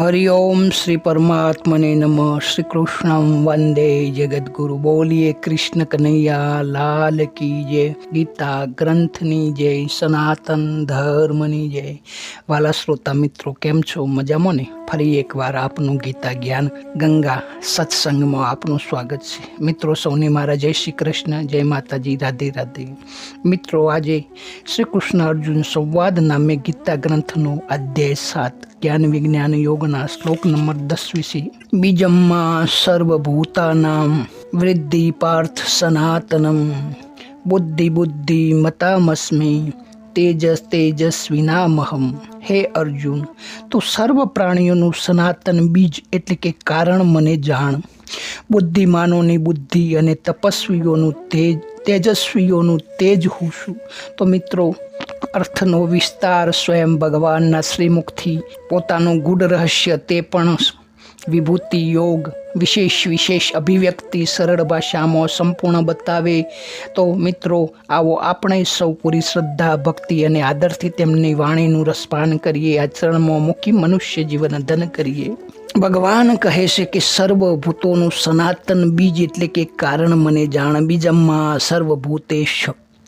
હરિઓમ શ્રી પરમાત્મને નમ શ્રી કૃષ્ણમ વંદે જગદગુરુ બોલીએ કૃષ્ણ કનૈયા લાલ કી જય ગીતા ગ્રંથની જય સનાતન ધર્મની જય વાલા શ્રોતા મિત્રો કેમ છો મજામાં ને ફરી એકવાર આપનું ગીતા જ્ઞાન ગંગા સત્સંગમાં આપનું સ્વાગત છે. મિત્રો, સૌને મારા જય શ્રી કૃષ્ણ, જય માતાજી, રાધે રાધે. મિત્રો, આજે શ્રી કૃષ્ણ અર્જુન સંવાદ નામે ગીતા ગ્રંથનો અધ્યાય સાત, જ્ઞાન વિજ્ઞાન યોગના શ્લોક નંબર દસ વિશે. બીજમમાં સર્વભૂતાનામ વૃદ્ધિ પાર્થ સનાતનમ. બુદ્ધિ બુદ્ધિ મતામસ્મી તેજસ તેજસ્વિનામહમ હે અર્જુન, તું સર્વ પ્રાણીઓનું સનાતન બીજ એટલે કે કારણ મને જાણ. બુદ્ધિમાનોની બુદ્ધિ અને તપસ્વીઓનું તેજ, તેજસ્વીઓનું તેજ હું છું. તો મિત્રો અર્થનો વિસ્તાર સ્વયં ભગવાનના શ્રીમુખથી પોતાનું ગુડ રહસ્ય તે પણ વિભૂતિ, યોગ, વિશેષ વિશેષ અભિવ્યક્તિ, સરળ ભાષામાં સંપૂર્ણ બતાવે. તો મિત્રો, આવો આપણે સૌ પૂરી શ્રદ્ધા, ભક્તિ અને આદરથી તેમની વાણીનું રસપાન કરીએ. આચરણમાં મૂકી મનુષ્ય જીવન ધન કરીએ. ભગવાન કહે છે કે સર્વભૂતોનું સનાતન બીજ એટલે કે કારણ મને જાણ. બીજમાં સર્વભૂતેશ.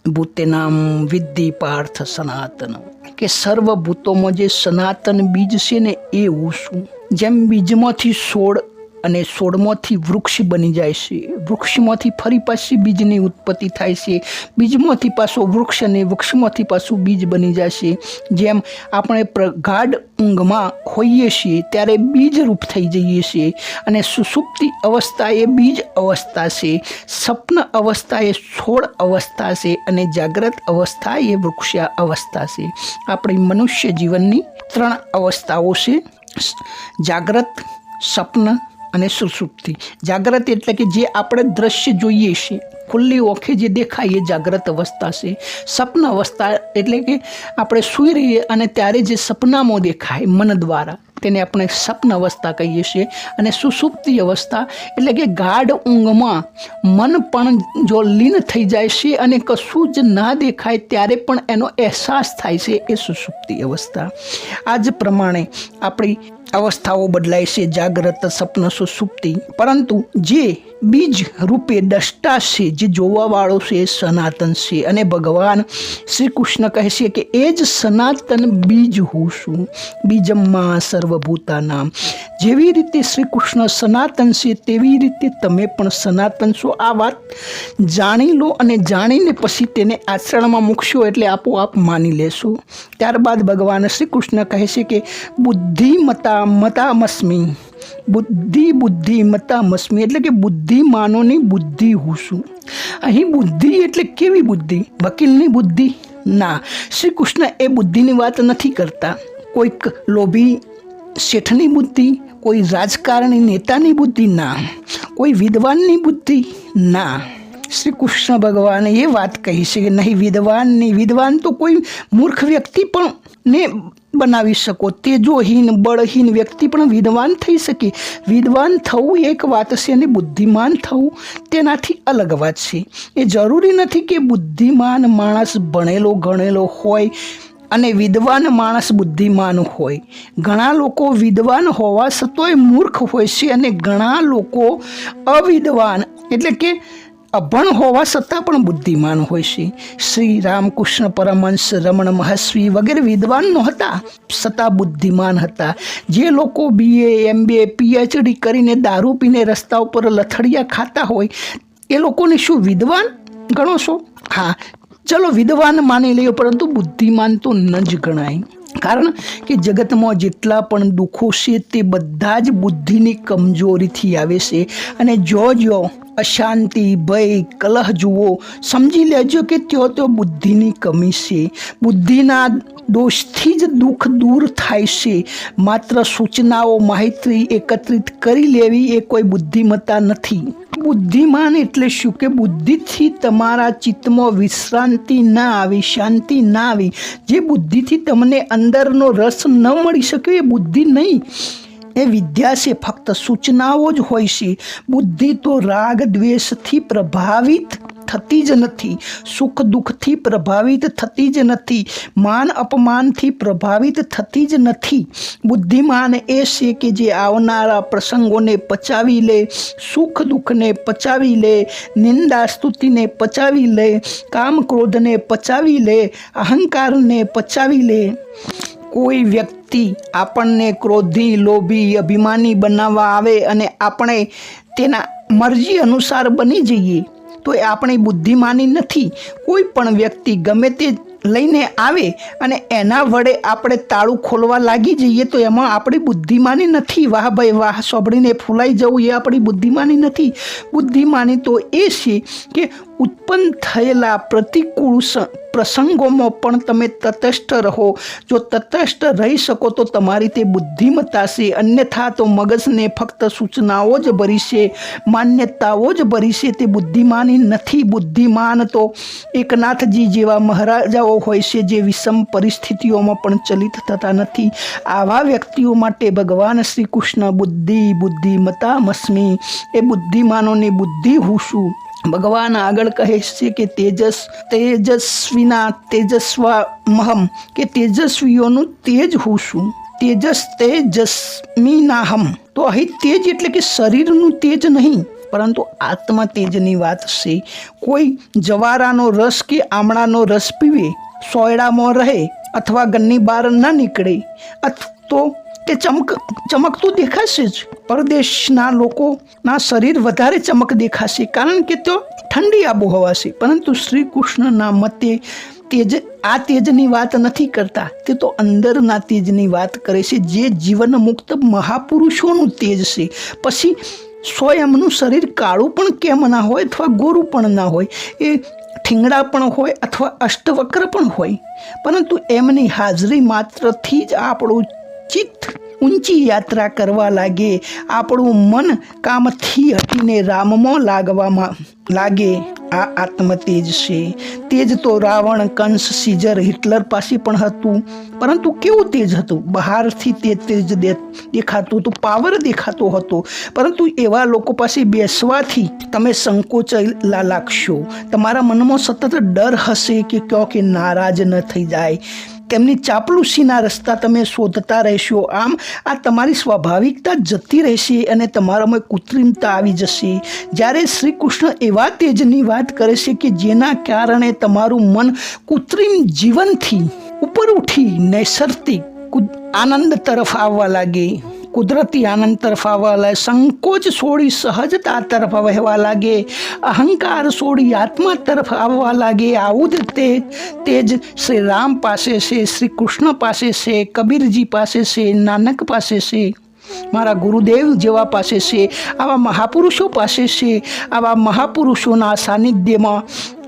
ભૂતેનામ વિદ્ધિ પાર્થ સનાતન. કે સર્વ ભૂતોમાં જે સનાતન બીજ છે ને એ હું છું જેમ બીજમાંથી છોડ અને છોડમાંથી વૃક્ષ બની જાય છે. વૃક્ષમાંથી ફરી પાછી બીજની ઉત્પત્તિ થાય છે. બીજમાંથી પાછો વૃક્ષ અને વૃક્ષમાંથી પાછું બીજ બની જાય છે. જેમ આપણે પ્રગાઢ ઊંઘમાં હોઈએ છીએ, ત્યારે બીજ રૂપ થઈ જઈએ છીએ. અને સુસુપ્તિ અવસ્થા એ બીજ અવસ્થા છે. સ્વપ્ન અવસ્થા એ સોળ અવસ્થા છે અને જાગ્રત અવસ્થા એ વૃક્ષા અવસ્થા છે. આપણી મનુષ્ય જીવનની ત્રણ અવસ્થાઓ છે. જાગ્રત સ્વપ્ન અને સુસુપ્તિ. જાગ્રત એટલે કે જે આપણે દ્રશ્ય જોઈએ છીએ. ખુલ્લી ઓખે જે દેખાય એ જાગ્રત અવસ્થા છે. સ્વપ્ન અવસ્થા એટલે કે આપણે સૂઈ રહીએ અને ત્યારે જે સપનામાં દેખાય મન દ્વારા. તેને આપણે સપ્ન અવસ્થા કહીએ છીએ અને સુસુપ્તિ અવસ્થા એટલે કે ગાઢ ઊંઘમાં મન પણ જો લીન થઈ જાય છે અને કશું જ ના દેખાય ત્યારે પણ એનો અહેસાસ થાય છે એ સુસુપ્તિ અવસ્થા. આ જ પ્રમાણે આપણી અવસ્થાઓ બદલાય છે, જાગ્રત, સપન, સુસુપ્તિ. પરંતુ જે બીજ રૂપે દષ્ટા છે, જે જોવાવાળો છે, એ સનાતન છે. અને ભગવાન શ્રી કૃષ્ણ કહે છે કે એ જ સનાતન બીજ હું છું બીજમાં સર્વભૂતાનામ. જેવી રીતે શ્રી કૃષ્ણ સનાતન છે, તેવી રીતે તમે પણ સનાતન છો. આ વાત જાણી લો અને જાણીને પછી તેને આચરણમાં મૂકશો એટલે આપોઆપ માની લેશો. ત્યારબાદ ભગવાન શ્રી કૃષ્ણ કહે છે કે બુદ્ધિમતા મતામસ્મી. બુદ્ધિ બુદ્ધિ મતામસ્મી એટલે કે બુદ્ધિમાનોની બુદ્ધિ હું છું. અહીં બુદ્ધિ એટલે કેવી બુદ્ધિ? વકીલની બુદ્ધિ? ના. શ્રી કૃષ્ણ એ બુદ્ધિની વાત નથી કરતા. કોઈક લોભી શેઠની બુદ્ધિ, કોઈ રાજકારણી નેતાની બુદ્ધિ? ના. કોઈ વિદ્વાનની બુદ્ધિ? ના. શ્રી કૃષ્ણ ભગવાને એ વાત કહી છે કે નહીં, વિદ્વાનની, વિદ્વાન તો કોઈ મૂર્ખ વ્યક્તિ પણ ને બનાવી શકો. તેજોહીન, બળહીન વ્યક્તિ પણ વિદ્વાન થઈ શકે. વિદ્વાન થવું એક વાત છે અને બુદ્ધિમાન થવું તેનાથી અલગ વાત છે. એ જરૂરી નથી કે બુદ્ધિમાન માણસ ભણેલો ગણેલો હોય અને વિદ્વાન માણસ બુદ્ધિમાન હોય. ઘણા લોકો વિદ્વાન હોવા છતાંય મૂર્ખ હોય છે અને ઘણા લોકો અવિદ્વાન. એટલે કે અભણ હોવા છતાં પણ બુદ્ધિમાન હોય છે. શ્રી રામકૃષ્ણ પરમહંસ, રમણ મહસ્વી વગેરે વિદ્વાન નહોતા. છતાં બુદ્ધિમાન હતા. જે લોકો બીએ એમબીએ પીએચડી કરીને દારૂ પીને રસ્તા ઉપર લથડિયા ખાતા હોય, એ લોકોને શું વિદ્વાન ગણો છો? હા, ચલો વિદ્વાન માની લઈએ, પરંતુ બુદ્ધિમાન તો ન જ ગણાય. કારણ કે જગતમાં જેટલા પણ દુઃખો છે, તે બધા જ બુદ્ધિની કમજોરીથી આવે છે. અને જો જો અશાંતિ, ભય, કલહ જુઓ. સમજી લેજો કે ત્યો તો બુદ્ધિની કમી છે. બુદ્ધિના દોષથી જ દુઃખ દૂર થાય છે. માત્ર સૂચનાઓ માહિતી એકત્રિત કરી લેવી એ કોઈ બુદ્ધિમત્તા નથી. બુદ્ધિમાન એટલે શું? કે બુદ્ધિથી તમારા ચિત્તમાં વિશ્રાંતિ ના આવી, શાંતિ ના આવી. જે બુદ્ધિથી તમને અંદરનો રસ ન મળી શકે એ બુદ્ધિ નહીં. એ વિદ્યા છે ફક્ત સૂચનાઓ જ હોય છે. બુદ્ધિ તો રાગ દ્વેષથી પ્રભાવિત થતી જ નથી. સુખ દુઃખથી પ્રભાવિત થતી જ નથી. માન અપમાનથી પ્રભાવિત થતી જ નથી. બુદ્ધિમાન એ છે કે જે આવનારા પ્રસંગોને પચાવી લે, સુખ દુઃખને પચાવી લે, નિંદા સ્તુતિને પચાવી લે, કામ ક્રોધને પચાવી લે, અહંકારને પચાવી લે. કોઈ વ્યક્તિ આપણને ક્રોધી, લોભી, અભિમાની બનાવવા આવે અને આપણે તેના મરજી અનુસાર બની જઈએ, તો એ આપણી બુદ્ધિમાની નથી. કોઈ પણ વ્યક્તિ ગમે તે લઈને આવે અને એના વડે આપણે તાળું ખોલવા લાગી જઈએ, તો એમાં આપણી બુદ્ધિમાની નથી. વાહ ભાઈ વાહ સોંભળીને ફૂલાઈ જવું એ આપણી બુદ્ધિમાની નથી. બુદ્ધિમાની તો એ છે કે ઉત્પન્ન થયેલા પ્રતિકૂળ પ્રસંગોમાં પણ તમે તટસ્થ રહો. જો તટસ્થ રહી શકો તો તમારી તે બુદ્ધિમત્તા છે. અન્યથા તો મગજને ફક્ત સૂચનાઓ જ ભરીશે માન્યતાઓ જ ભરીશે તે બુદ્ધિમાની નથી. બુદ્ધિમાન તો એકનાથજી જેવા મહારાજાઓ હોય છે જે વિષમ પરિસ્થિતિઓમાં પણ ચલિત થતા નથી. આવા વ્યક્તિઓ માટે ભગવાન શ્રી કૃષ્ણ બુદ્ધિ બુદ્ધિમતા મસ્મી એ બુદ્ધિમાનોની બુદ્ધિ હું છું. ભગવાન આગળ કહે છે કે તેજસ, તેજસ્વીના તેજસ્વમહમ, કે તેજસ્વીઓનું તેજ હું છું. તેજસ તેજસ્મીનાહમ. તો અહીં તેજ એટલે કે શરીરનું તેજ નહીં, પરંતુ આત્મા તેજની વાત છે. કોઈ જવારાનો રસ કે આમળાનો રસ પીવે, સોયડામાં રહે, અથવા ઘરની બહાર ન નીકળે તો તે ચમક, ચમકતું દેખાશે જ. પરદેશના લોકોના શરીર વધારે ચમક દેખાશે. કારણ કે તો ઠંડી આબોહવા છે. પરંતુ શ્રી કૃષ્ણના મતે તેજ, આ તેજની વાત નથી કરતા. તે તો અંદરના તેજની વાત કરે છે. જે જીવન મુક્ત મહાપુરુષોનું તેજ છે. પછી સ્વયંનું શરીર કાળું પણ કેમ ના હોય અથવા ગોરું પણ ના હોય? એ ઠીંગડા પણ હોય અથવા અષ્ટવક્ર પણ હોય? પરંતુ એમની હાજરી માત્રથી જ આપણું ચિત્ત ઊંચી યાત્રા કરવા લાગે. આપણું મન કામથી હટીને રામમાં લાગવામાં લાગે. આ આત્મતેજ છે. તેજ તો રાવણ, કંસ સીઝર હિટલર પાસે પણ હતું. પરંતુ કેવું તેજ હતું? બહારથી તે તેજ દેખાતું હતું, પાવર દેખાતો હતો. પરંતુ એવા લોકો પાસે બેસવાથી તમે સંકોચલા લાગશો. તમારા મનમાં સતત ડર હશે કે કયો કે નારાજ ન થઈ જાય. તેમની ચાપલુસીના રસ્તા તમે શોધતા રહેશો. આમ આ તમારી સ્વાભાવિકતા જતી રહેશે અને તમારામાં કૃત્રિમતા આવી જશે. જ્યારે શ્રી કૃષ્ણ એવા તેજની વાત કરે છે કે જેના કારણે તમારું મન કૃત્રિમ જીવનથી ઉપર ઉઠી નૈસર્ગિક આનંદ તરફ આવવા લાગે. કુદરતી આનંદ તરફ આવવા લાગે સંકોચ છોડી સહજતા તરફ વહેવા લાગે. અહંકાર છોડી આત્મા તરફ આવવા લાગે. આવું જ તે તેજ શ્રી રામ પાસે છે, શ્રી કૃષ્ણ પાસે છે, કબીરજી પાસે છે, નાનક પાસે છે, મારા ગુરુદેવ જેવા પાસે છે, આવા મહાપુરુષો પાસે છે, આવા મહાપુરુષોના સાનિધ્યમાં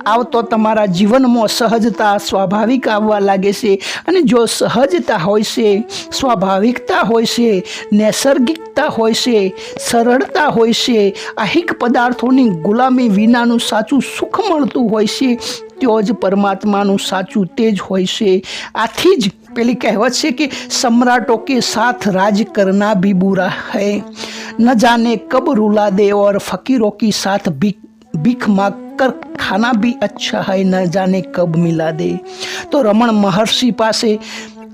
આવતો તમારા જીવનમાં સહજતા, સ્વાભાવિક આવવા લાગે છે. અને જો સહજતા હોય છે, સ્વાભાવિકતા હોય છે, નૈસર્ગિકતા હોય છે, સરળતા હોય છે, આહિક પદાર્થોની ગુલામી વિનાનું સાચું સુખ મળતું હોય છે, તો જ પરમાત્માનું સાચું તેજ હોય છે. આથી જ પેલી કહેવત છે કે સમ્રાટો કે સાથ રાજ કરના બી બુરા હૈ. ન જાને કબ રૂલા દે ઓર ફકીરો કી સાથ ભી भीख मांग कर खाना भी अच्छा है न जाने कब मिला दे તો રમણ મહર્ષિ પાસે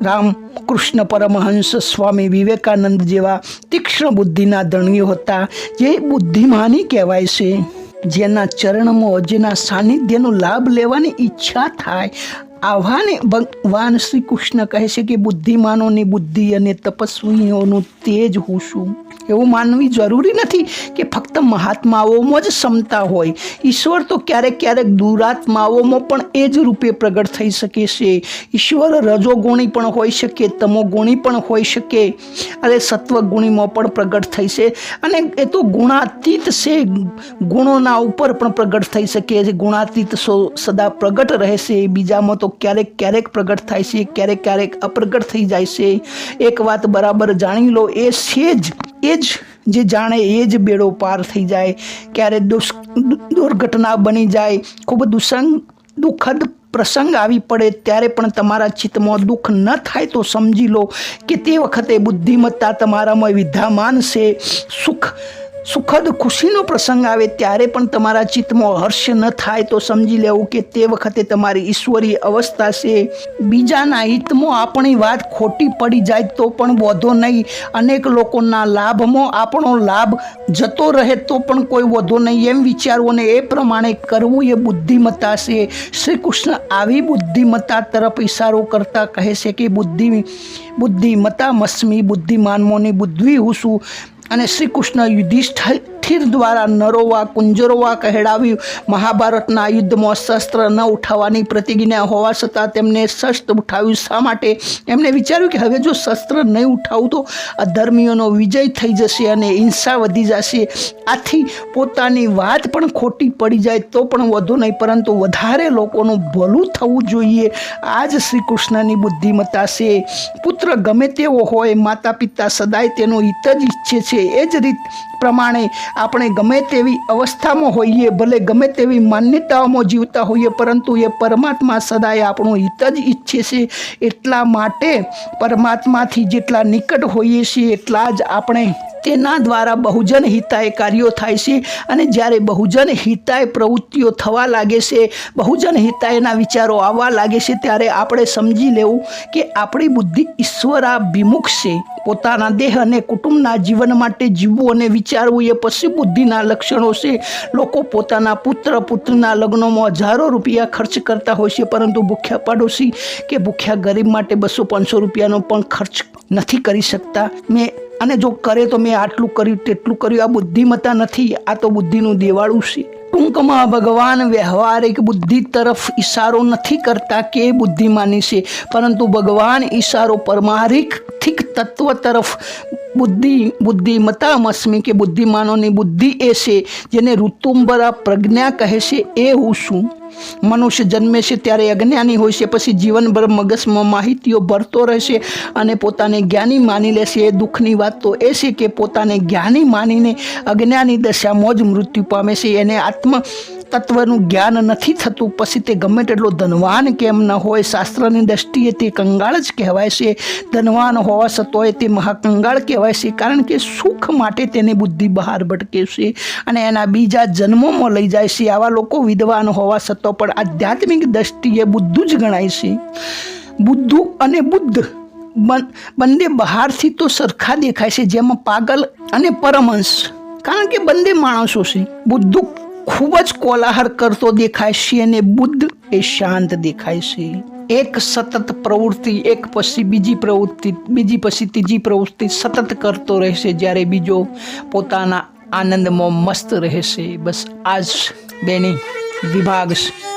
રામ કૃષ્ણ પરમહંસ સ્વામી વિવેકાનંદ જેવા તીક્ષ્ણ બુદ્ધિના ધણીઓ હતા જે બુદ્ધિમાની કહેવાય છે જેના ચરણમાં જેના સાનિધ્યનો લાભ લેવાની ઈચ્છા થાય આવાને ભગવાન શ્રી કૃષ્ણ કહે છે કે બુદ્ધિમાનોની બુદ્ધિ અને તપસ્વીઓનું તેજ હું છું એવું માનવી જરૂરી નથી કે ફક્ત મહાત્માઓમાં જ ક્ષમતા હોય. ઈશ્વર તો ક્યારેક ક્યારેક દુરાત્માઓમાં પણ એ જ રૂપે પ્રગટ થઈ શકે છે. ઈશ્વર રજોગુણી પણ હોઈ શકે, તમોગુણી પણ હોઈ શકે. અરે, સત્વગુણીમાં પણ પ્રગટ થઈ છે. અને એ તો ગુણાતીત છે. ગુણોના ઉપર પણ પ્રગટ થઈ શકે છે. ગુણાતીત સદા પ્રગટ રહેશે. બીજામાં તો ક્યારેક ક્યારેક પ્રગટ થાય છે. ક્યારેક ક્યારેક અપ્રગટ થઈ જાય છે. એક વાત બરાબર જાણી લો, એ છે જ એ જ જે જાણે એ જ બેડો પાર થઈ જાય, ક્યારે દુષ, દુર્ઘટના બની જાય, ખૂબ દુસંગ, દુઃખદ પ્રસંગ આવી પડે, ત્યારે પણ તમારા ચિત્તમાં દુઃખ ન થાય તો સમજી લો કે તે વખતે બુદ્ધિમત્તા તમારામાં વિદ્યામાન છે, સુખ સુખદ ખુશીનો પ્રસંગ આવે ત્યારે પણ તમારા ચિત્તમાં હર્ષ ન થાય તો સમજી લેવું કે તે વખતે તમારી ઈશ્વરીય અવસ્થા છે. બીજાના હિતમાં આપણી વાત ખોટી પડી જાય તો પણ વધો નહીં. અનેક લોકોના લાભમાં આપણો લાભ જતો રહે તો પણ કોઈ વધો નહીં એમ વિચારવું અને એ પ્રમાણે કરવું એ બુદ્ધિમત્તા છે. શ્રી કૃષ્ણ આવી બુદ્ધિમત્તા તરફ ઈશારો કરતા કહે છે કે બુદ્ધિ, બુદ્ધિમત્તા મસ્મી બુદ્ધિમાનમોની બુદ્ધિ હું છું અને શ્રી કૃષ્ણ યુધિષ્ઠિર દ્વારા નરોવા, કુંજરોવા કહેડાવ્યું. મહાભારતના યુદ્ધમાં શસ્ત્ર ન ઉઠાવવાની પ્રતિજ્ઞા હોવા છતાં તેમને શસ્ત્ર ઉઠાવ્યું. શા માટે? એમણે વિચાર્યું કે હવે જો શસ્ત્ર નહીં ઉઠાવું તો અધર્મીઓનો વિજય થઈ જશે અને હિંસા વધી જશે. આથી પોતાની વાત પણ ખોટી પડી જાય તો પણ વધુ નહીં, પરંતુ વધારે લોકોનું ભલું થવું જોઈએ. આ જ શ્રી કૃષ્ણની બુદ્ધિમત્તા છે. પુત્ર ગમે તેવો હોય માતા પિતા સદાય તેનો હિત જ ઈચ્છે છે. એ જ રીત પ્રમાણે આપણે ગમે તેવી અવસ્થામાં હોઈએ, ભલે ગમે તેવી માન્યતાઓમાં જીવતા હોઈએ, પરંતુ એ પરમાત્મા સદાય આપણું હિત જ ઈચ્છે છે. એટલા માટે પરમાત્માથી જેટલા નિકટ હોઈએ છીએ, એટલા જ આપણે તેના દ્વારા બહુજન હિતાય કાર્યો થાય છે. અને જ્યારે બહુજન હિતાય પ્રવૃત્તિઓ થવા લાગે છે, બહુજન હિતાયના વિચારો આવવા લાગે છે, ત્યારે આપણે સમજી લેવું કે આપણી બુદ્ધિ ઈશ્વરાભિમુખ છે. પોતાના દેહ અને કુટુંબના જીવન માટે જીવવું અને વિચારવું એ પશુ બુદ્ધિના લક્ષણો છે. લોકો પોતાના પુત્ર પુત્રના લગ્નોમાં હજારો રૂપિયા ખર્ચ કરતા હોય છે, પરંતુ ભૂખ્યા પાડોશી કે ભૂખ્યા ગરીબ માટે બસો પાંચસો રૂપિયાનો પણ ખર્ચ નથી કરી શકતા. મેં અને જો કરે તો મેં આટલું કર્યું, તેટલું કર્યું. આ બુદ્ધિમત્તા નથી, આ તો બુદ્ધિનું દેવાળું છે. ટૂંકમાં ભગવાન વ્યવહારિક બુદ્ધિ તરફ ઈશારો નથી કરતા કે બુદ્ધિમાની છે. પરંતુ ભગવાન ઈશારો પરમારિક તત્વ તરફ બુદ્ધિ બુદ્ધિમતામસ્મી કે બુદ્ધિમાનોની બુદ્ધિ એ છે, જેને ઋતુંબરા પ્રજ્ઞા કહે છે. એ હું છું. મનુષ્ય જન્મે છે ત્યારે અજ્ઞાની હોય છે, પછી જીવનભર મગજમાં માહિતીઓ ભરતો રહેશે અને પોતાને જ્ઞાની માની લેશે. એ દુઃખની વાત તો એ છે કે પોતાને જ્ઞાની માનીને અજ્ઞાની દશામાં જ મૃત્યુ પામે છે. એને આત્મ તત્વનું જ્ઞાન નથી થતું, પછી તે ગમે તેટલો ધનવાન કેમ ન હોય? શાસ્ત્રની દ્રષ્ટિએ તે કંગાળ જ કહેવાય છે. ધનવાન હોવા છતાંય તે મહાકંગાળ કહેવાય છે, કારણ કે સુખ માટે તેની બુદ્ધિ બહાર ભટકે છે અને એના બીજા જન્મોમાં લઈ જાય છે. આવા લોકો વિદ્વાન હોવા છતાં પણ આધ્યાત્મિક દ્રષ્ટિએ બુદ્ધું જ ગણાય છે. બુદ્ધુ અને બુદ્ધ બંને બહારથી તો સરખા દેખાય છે, જેમાં પાગલ અને પરમહંસ. કારણ કે બંને માણસો છે. બુદ્ધુ ખૂબ જ કોલાહલ કરતો દેખાય છે અને બુદ્ધ એ શાંત દેખાય છે. એક સતત પ્રવૃત્તિ, એક પછી બીજી પ્રવૃત્તિ, બીજી પછી ત્રીજી પ્રવૃત્તિ સતત કરતો રહેશે જ્યારે બીજો પોતાના આનંદમાં મસ્ત રહેશે. બસ આ જ બેની વિભાગ છે